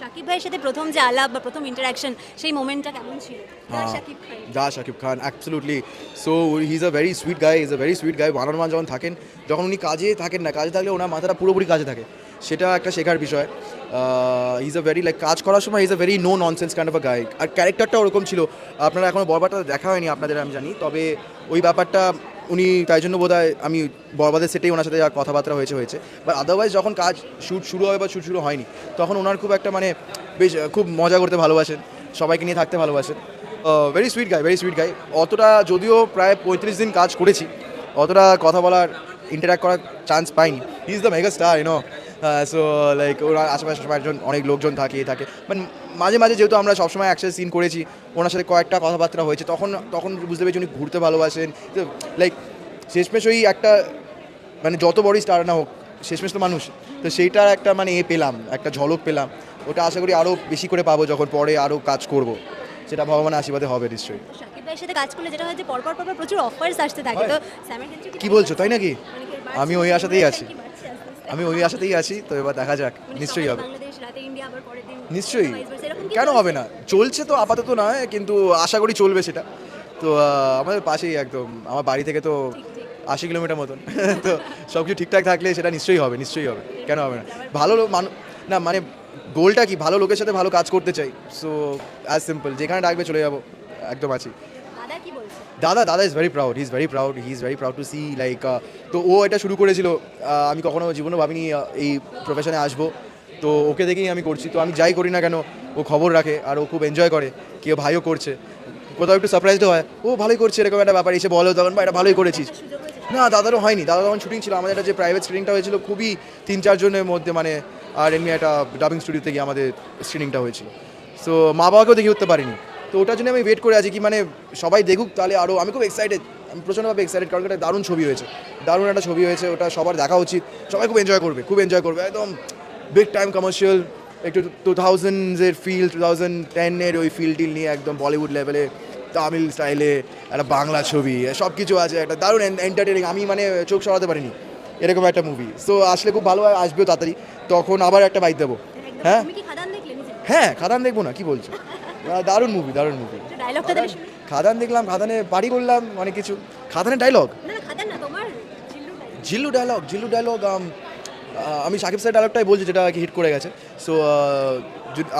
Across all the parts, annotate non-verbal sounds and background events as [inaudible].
শাকিব ভাইয়ের সাথে প্রথম যে আলাপ বা প্রথম ইন্টারাকশন সেই মোমেন্টটা কেমন ছিল? হ্যাঁ। Shakib Khan. The Shakib Khan absolutely so he is a very sweet guy is a very sweet guy one on one যখন থাকেন যখন উনি কাজে থাকেন না কাজে থাকলে ওনার মাথাটা পুরোপুরি কাজে থাকে। সেটা একটা শেখার বিষয়। ইজ আ ভেরি লাইক কাজ করার সময় is a very no nonsense kind of a guy আর ক্যারেক্টারটা ওরকম ছিল। আপনারা এখনও বরবারটা দেখা হয়নি আপনাদের আমি জানি। তবে ওই ব্যাপারটা উনি তাই জন্য বোধ আমি বরবাদের সেটেই ওনার সাথে যা কথাবার্তা হয়েছে হয়েছে। বাট আদারওয়াইজ যখন কাজ শ্যুট শুরু হয় বা শ্যুট শুরু হয়নি, তখন ওনার খুব একটা মানে বেশ খুব মজা করতে ভালোবাসেন, সবাইকে নিয়ে থাকতে ভালোবাসেন। Very sweet guy very sweet guy অতটা যদিও প্রায় পঁয়ত্রিশ দিন কাজ করেছি, অতটা কথা বলার ইন্টারাক্ট করার চান্স পাইনি। Is the mega star you know so like ওরা আশেপাশে সবাইজন অনেক লোকজন থাকে থাকে। বাট মাঝে মাঝে যেহেতু আমরা সবসময় একসাথে সিন করেছি ওনার সাথে কয়েকটা কথাবার্তা হয়েছে তখন তখন বুঝতে পেরেছি উনি ঘুরতে ভালোবাসেন। লাইক শেষমেশ ওই একটা মানে যত বড়ই স্টার না হোক শেষমেশ তো মানুষ। তো সেইটার একটা মানে এ পেলাম একটা ঝলক পেলাম। ওটা আশা করি আরও বেশি করে পাবো যখন পরে আরও কাজ করব। সেটা ভগবানের আশীর্বাদে হবে নিশ্চয়ই। ভাইয়ের সাথে কাজ করলে যেটা হয় যে পরপর পরপর প্রচুর অফার্স আসতে থাকে। তো কি বলছো তাই নাকি? অনেকের আমি ওই আশাতেই আছি কি বাড়ছে আস্তে আস্তে? আমি ওই আশাতেই আছি তো এবার দেখা যাক নিশ্চয়ই হবে। নিশ্চয়ই। কেন হবে না? চলছে তো আপাতত নয় কিন্তু আশা করি চলবে সেটা। তো আমাদের পাশেই একদম আমার বাড়ি থেকে তো। আশি কিলোমিটার মতন। [laughs] তো সব কিছু ঠিকঠাক থাকলে সেটা নিশ্চয়ই হবে নিশ্চয়ই হবে। কেন হবে না? ভালো লোক মানুষ না মানে গোলটা কি? ভালো লোকের সাথে ভালো কাজ করতে চাই। সো অ্যাজ সিম্পল যেখানে ডাকবে চলে যাব। একদম আছি। দাদা দাদা is very proud he is very proud he is very proud to see like তো ও এটা শুরু করেছিল আমি কখনো জীবনে ভাবিনি এই প্রফেশনে আসব। তো ওকে দেখেই আমি করছি তো আমি যাই করি না কেন ও খবর রাখে আর ও খুব এনজয় করে কেউ ভাইও করছে। কোথাও একটু সারপ্রাইজড হয় ও ভালোই করছে এরকম একটা ব্যাপার এসে বলো তখন বা এটা ভালোই করেছিস। না দাদারও হয়নি দাদা তখন শুটিং ছিল আমাদের একটা যে প্রাইভেট স্ক্রিনিংটা হয়েছিল খুবই তিন চারজনের মধ্যে মানে আর এমনি একটা ডাবিং স্টুডিওতে গিয়ে আমাদের স্ক্রিনিংটা হয়েছিল। সো মা বাবাকেও দেখে উঠতে পারিনি। তো ওটার জন্য আমি ওয়েট করে আছি কি মানে সবাই দেখুক তাহলে আরও আমি খুব এক্সাইটেড আমি প্রচণ্ডভাবে এক্সাইটেড কারণ এটা দারুণ ছবি হয়েছে। দারুণ একটা ছবি হয়েছে ওটা সবার দেখা উচিত। সবাই খুব এনজয় করবে খুব এনজয় করবে একদম বিগ টাইম কমার্শিয়াল একটু টু থাউজেন্ডের ফিল টু থাউজেন্ড টেনের ওই ফিল টিল নিয়ে একদম বলিউড লেভেলে তামিল স্টাইলে একটা বাংলা ছবি সব কিছু আছে একটা দারুণ এন্টারটেনিং আমি মানে চোখ সরাতে পারিনি এরকম একটা মুভি সো আসলে খুব ভালো হয় আসবেও তাড়াতাড়ি তখন আবার একটা বাইক দেবো। হ্যাঁ? হ্যাঁ খাদান দেখব না কি বলছো? দারুণ মুভি দারুণ মুভি ডায়লগটা খাদান দেখলাম খাদানে বাড়ি করলাম অনেক কিছু। ডায়লগ খাদান তোমার জিল্লু ডায়লগ জিল্লু ডায়লগ আমি সাকিব স্যার ডায়লগটাই বলছি যেটা হিট করে গেছে। সো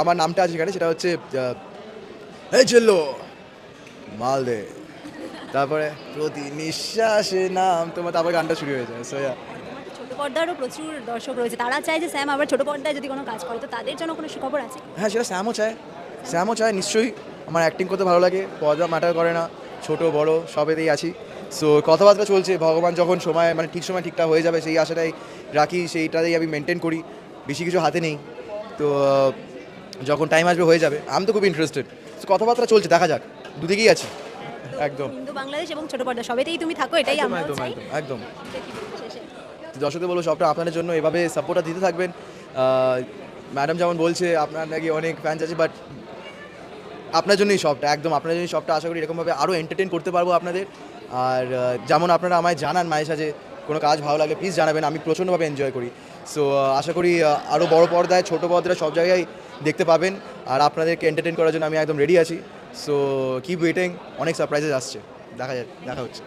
আমার নামটা আছে এখানে সেটা হচ্ছে জিল্লু মাল দে তারপরে প্রতি নিঃশ্বাসে নাম তোমার তারপরে গানটা শুরু হয়ে যায়। সো তোমার পর্দারও প্রচুর দর্শক রয়েছে। তারা চায় যে স্যাম আবার ছোট পর্দায় যদি কোনো কাজ করে তো তাদের জন্য কোনো সুখবর আছে? হ্যাঁ সেটা স্যামও চায়। স্যামও চায় নিশ্চয়ই। আমার অ্যাক্টিং করতে ভালো লাগে পর্দা ম্যাটার করে না। ছোট বড় সবেতেই আছি। সো কথাবার্তা চলছে ভগবান যখন সময় মানে ঠিক সময় ঠিকঠাক হয়ে যাবে সেই আশাটাই রাখি সেইটাই আমি মেনটেন করি। বেশি কিছু হাতে নেই। তো যখন টাইম আসবে হয়ে যাবে। আমি তো খুব ইন্টারেস্টেড কথাবার্তা চলছে দেখা যাক। দুদিকেই আছি। একদম। হিন্দু বাংলাদেশ এবং ছোট পর্দা সবেতেই তুমি থাকো এটাই একদম আমরা একদম একদম? দর্শকদের বলব সবটা আপনাদের জন্য এভাবে সাপোর্টটা দিতে থাকবেন। ম্যাডাম যেমন বলছে আপনার নাকি অনেক ফ্যান্স আছে বাট আপনার জন্যই সবটা, একদম আপনার জন্যই সবটা আশা করি এরকমভাবে আরও এন্টারটেন করতে পারব আপনাদের। আর যেমন আপনারা আমায় জানান মায়ের সাথে কোনো কাজ ভালো লাগলে প্লিজ জানাবেন, আমি প্রচণ্ডভাবে এনজয় করি। সো আশা করি আরও বড় পর্দায়, ছোটো পর্দায় সব জায়গায় দেখতে পাবেন। আর আপনাদেরকে এন্টারটেন করার জন্য আমি একদম রেডি আছি। সো কিপ ওয়েটিং অনেক সারপ্রাইজেস আসছে। দেখা যাচ্ছে দেখা হচ্ছে।